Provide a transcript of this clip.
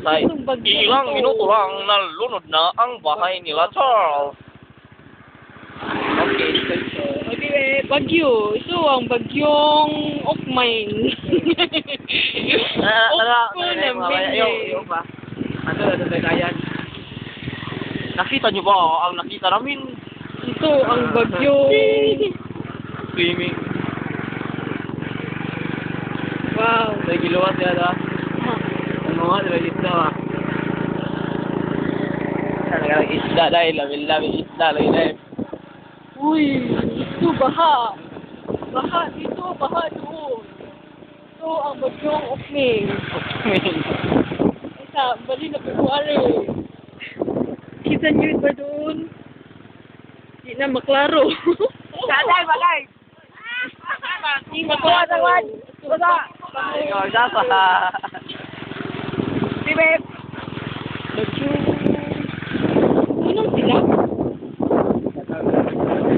Sa ilang minuto lang nalunod na ang bahay nila Charles. Okay, so, Okay, bagyo. Ito ang bagyong Okmine. Ah, Okpo tara, ng kaya, Bindi. yung, yung ba? Ano, ano, kagayan? Nakita niyo ba ang nakita namin? Ito ang bagyong... Swimming. Wow. Sa giluwas yan, ha? Ano nga, diba isda, ha? Ano ka isda dahil, lamin-lamin isda, lagi dahil. Uy, ito baha. Baha dito, baha doon. Ito ang bagyong Okmine. Isa, bali na February. Kita niyo ba doon? Di na maklaro. Balay, balay. Di maklaro. Wala. Ikaw, siya sa... babe.